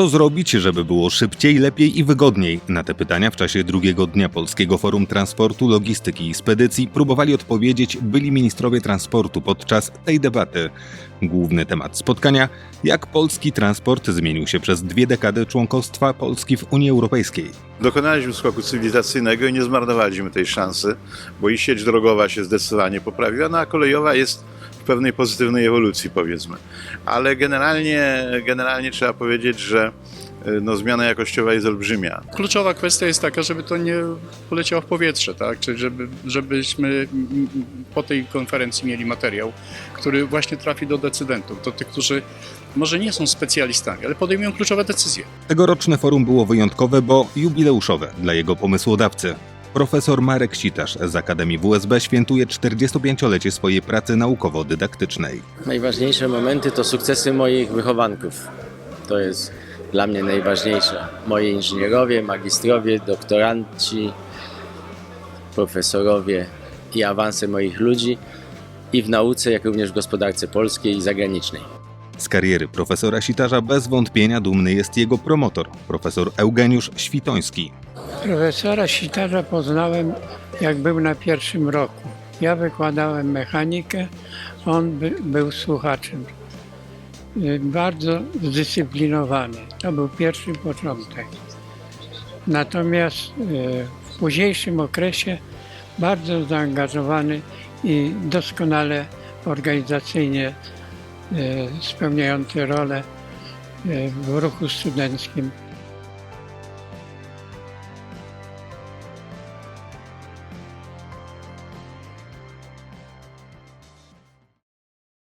Co zrobić, żeby było szybciej, lepiej i wygodniej? Na te pytania w czasie drugiego dnia Polskiego Forum Transportu, Logistyki i Spedycji próbowali odpowiedzieć byli ministrowie transportu podczas tej debaty. Główny temat spotkania: jak polski transport zmienił się przez dwie dekady członkostwa Polski w Unii Europejskiej. Dokonaliśmy skoku cywilizacyjnego i nie zmarnowaliśmy tej szansy, bo i sieć drogowa się zdecydowanie poprawiła, no a kolejowa jest pewnej pozytywnej ewolucji, powiedzmy. Ale generalnie, generalnie trzeba powiedzieć, że y, no, zmiana jakościowa jest olbrzymia. Kluczowa kwestia jest taka, żeby to nie poleciało w powietrze, tak? Czyli żeby, żebyśmy po tej konferencji mieli materiał, który właśnie trafi do decydentów, do tych, którzy może nie są specjalistami, ale podejmują kluczowe decyzje. Tegoroczne forum było wyjątkowe, bo jubileuszowe dla jego pomysłodawcy. Profesor Marek Sitarz z Akademii WSB świętuje 45-lecie swojej pracy naukowo-dydaktycznej. Najważniejsze momenty to sukcesy moich wychowanków. To jest dla mnie najważniejsze. Moi inżynierowie, magistrowie, doktoranci, profesorowie i awanse moich ludzi i w nauce, jak również w gospodarce polskiej i zagranicznej. Z kariery profesora Sitarza bez wątpienia dumny jest jego promotor, profesor Eugeniusz Świtoński. Profesora Sitarza poznałem, jak był na pierwszym roku. Ja wykładałem mechanikę, on by, był słuchaczem. Y, Bardzo zdyscyplinowany. To był pierwszy początek. Natomiast y, w późniejszym okresie bardzo zaangażowany i doskonale organizacyjnie y, spełniający rolę w ruchu studenckim